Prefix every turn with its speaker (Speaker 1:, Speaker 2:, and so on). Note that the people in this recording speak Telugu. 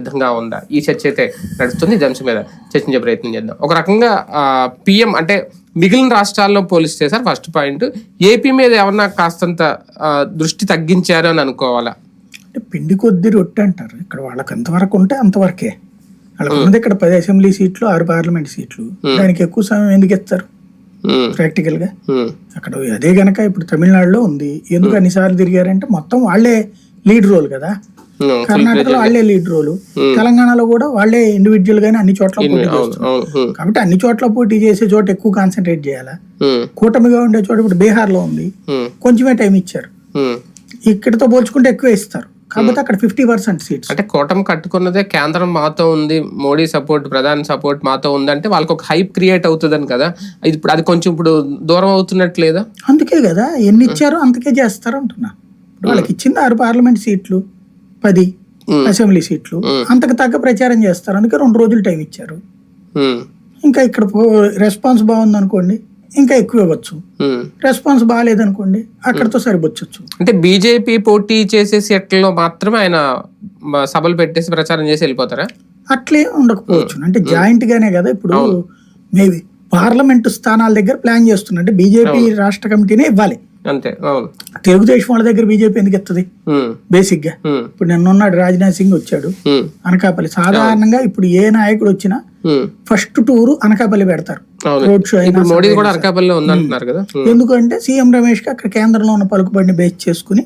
Speaker 1: విధంగా ఉందా? ఈ చర్చ అయితే నడుస్తుంది. ఈ అంశం మీద చర్చించే ప్రయత్నం చేద్దాం. ఒక రకంగా పిఎం అంటే మిగిలిన రాష్ట్రాల్లో పోలిస్తే సార్ ఫస్ట్ పాయింట్ ఏపీ మీద ఏమన్నా కాస్తంత దృష్టి తగ్గించారు అని అనుకోవాలా?
Speaker 2: అంటే పిండి కొద్ది రొట్టె అంటారు. ఇక్కడ వాళ్ళకి ఎంతవరకు ఉంటే అంతవరకే. వాళ్ళకి ఉన్నది ఇక్కడ పది అసెంబ్లీ సీట్లు ఆరు పార్లమెంట్ సీట్లు. దానికి ఎక్కువ సమయం ఎందుకు ఇస్తారు?
Speaker 1: ప్రాక్టికల్గా
Speaker 2: అక్కడ అదే గనక ఇప్పుడు తమిళనాడులో ఉంది. ఎందుకు అన్నిసార్లు తిరిగారంటే మొత్తం వాళ్ళే లీడ్ రోల్ కదా. కర్ణాటకలో వాళ్ళే లీడ్ రోల్ తెలంగాణలో కూడా వాళ్ళే ఇండివిజువల్ గానే అన్ని చోట్ల పోటీ
Speaker 1: అవును ఉమ్,
Speaker 2: కాబట్టి అన్ని చోట్ల పోటీ చేసే చోట ఎక్కువ కాన్సన్ట్రేట్ చేయాలా?
Speaker 1: ఉమ్,
Speaker 2: కూటమిగా ఉండే చోట ఇప్పుడు బీహార్లో ఉంది కొంచెమే టైం ఇచ్చారు. ఇక్కడతో పోల్చుకుంటే ఎక్కువ ఇస్తారు. కాకపోతే అక్కడ ఫిఫ్టీ పర్సెంట్ సీట్స్
Speaker 1: అంటే కూటమి కట్టుకున్నదే కేంద్రం మాతో ఉంది మోడీ సపోర్ట్ ప్రధాని సపోర్ట్ మాతో ఉంది అంటే వాళ్ళకి ఒక హైప్ క్రియేట్ అవుతుందని కదా? ఇది ఇప్పుడు అది కొంచెం ఇప్పుడు దూరం అవుతున్నట్లేదా?
Speaker 2: అందుకే కదా ఎన్ని ఇచ్చారో అంతకే చేస్తారు అంటున్నా. వాళ్ళకి ఇచ్చింది ఆరు పార్లమెంట్ సీట్లు. పది అసెంబ్లీ సీట్లు. అంతకు తగ్గ ప్రచారం చేస్తారు. అందుకే రెండు రోజులు టైం ఇచ్చారు. ఇంకా ఇక్కడ రెస్పాన్స్ బాగుంది అనుకోండి ఇంకా ఎక్కువ ఇవ్వచ్చు. రెస్పాన్స్ బాగాలేదనుకోండి అక్కడతో సరిపోవచ్చు
Speaker 1: అంటే బీజేపీ పోటీ చేసే సీట్లలో మాత్రమే ఆయన సభలు పెట్టేసి ప్రచారం చేసి వెళ్ళిపోతారా?
Speaker 2: అట్లే ఉండకపోవచ్చు. అంటే జాయింట్ గానే కదా ఇప్పుడు మేబీ పార్లమెంట్ స్థానాల దగ్గర ప్లాన్ చేస్తున్నా. అంటే బీజేపీ రాష్ట్ర కమిటీనే ఇవ్వాలి.
Speaker 1: అంతే
Speaker 2: తెలుగుదేశం వాళ్ళ దగ్గర బీజేపీ ఎందుకు
Speaker 1: ఉమ్, బేసిక్గా
Speaker 2: ఇప్పుడు నిన్నున్నాడు రాజ్నాథ్ సింగ్ వచ్చాడు. అనకాపల్లి. సాధారణంగా ఇప్పుడు ఏ నాయకుడు వచ్చినా. ఫస్ట్ టూరు అనకాపల్లి పెడతారు. రోడ్ షో అయినా
Speaker 1: ఇప్పుడు మోడీ కూడా అనకాపల్లిలో ఉందంటున్నారు కదా? ఉమ్.
Speaker 2: ఎందుకంటే సీఎం రమేష్కి అక్కడ కేంద్రంలో ఉన్న పలుకుబడిని బేస్ చేసుకుని